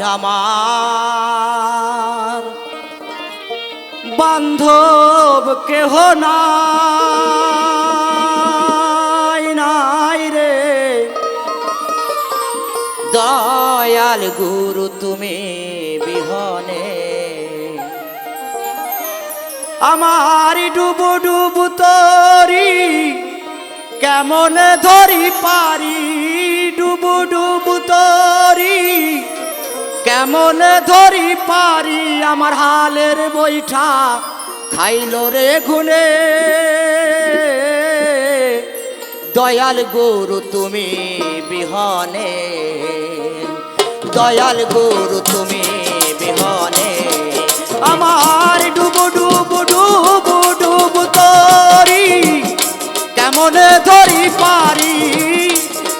আমার বান্ধব কেহ নাই নাই রে। দয়াল গুরু, তুমি বিহনে। আমার ডুবু ডুবু তরি, কেমন ধরি পারি? ডুবু ডুবু তরি কেমন ধরি পারি আমার হালের বৈঠা? খাইল রে গুনে দয়াল গুরু, তুমি বিহনে। দয়াল গুরু, তুমি বিহনে। আমার ডুবু ডুবু ডুবু ডুবু তরি। কেমন ধরি পারি,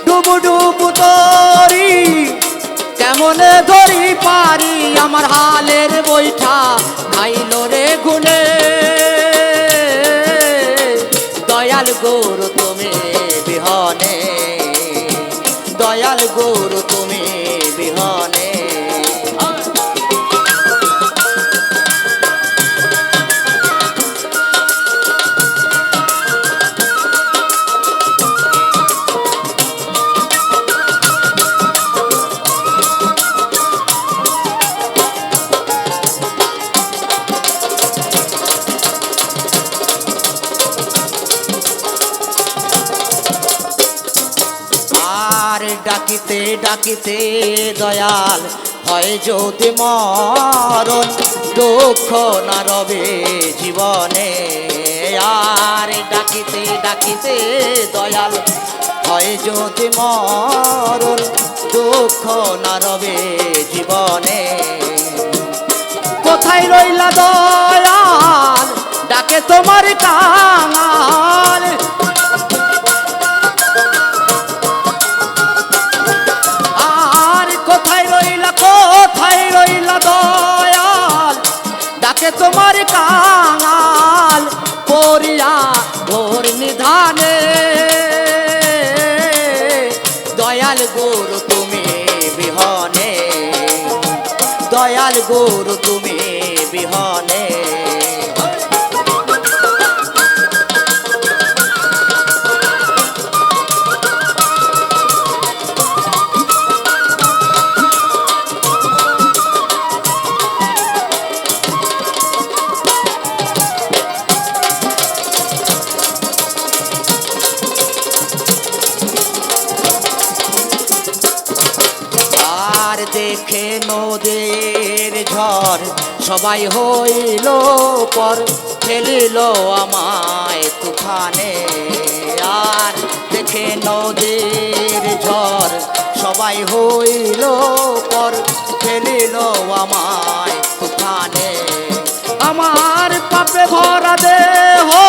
ডুবু ডুবু তরি। কেমন ধরি পারি আমার হালের বৈঠা? খাইল রে গুনে দয়াল গৌর, তুমি বিহনে। দয়াল গৌর, তুমি বিহনে। ডাকিতে দয়াল হয় যদি মরণ, দুঃখ না রবে জীবনে। আর ডাকিতে ডাকিতে দয়াল হয় যদি মরণ, দুঃখ না রবে জীবনে। কোথায় রইলা দয়াল? ডাকে তোমার কাঙাল তোমার কাঙাল পরিয়া ভোর নিধানে। দয়াল গুরু তুমি বিহনে। দয়াল গুরু তুমি বিহনে। দেখে নদীর ঝড়। সবাই হইল পর, ফেলিল আমায় তুফানে। আর দেখে নদীর ঝড়। সবাই হইল পর, ফেলিল আমায় তুফানে। আমার পাপে ভরা দেহ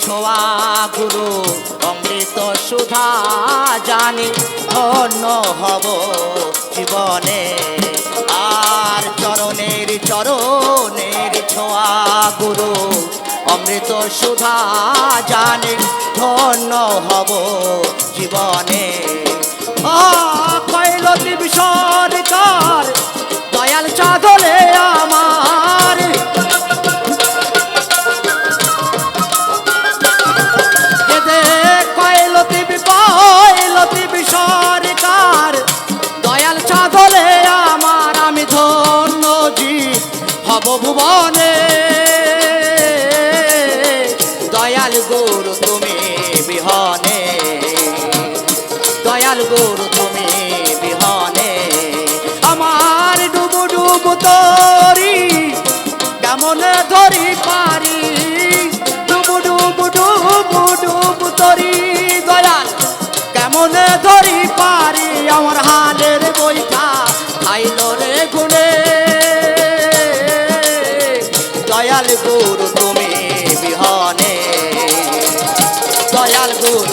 ছোঁয়া গুরু, অমৃত সুধা জানি, ধন্য হব জীবনে। আর চরণের চরণের ছোয়া গুরু, অমৃত সুধা জানি, ধন্য হব জীবনে। দয়াল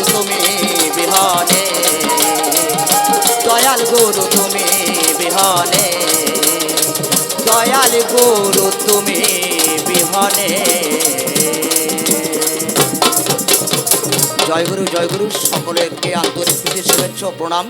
তুমি বিহনে। দয়াল গুরু, তুমি বিহনে। দয়াল গুরু, তুমি বিহনে। জয় গুরু জয় গুরু। সকলকে আন্তরিক শুভেচ্ছা প্রণাম।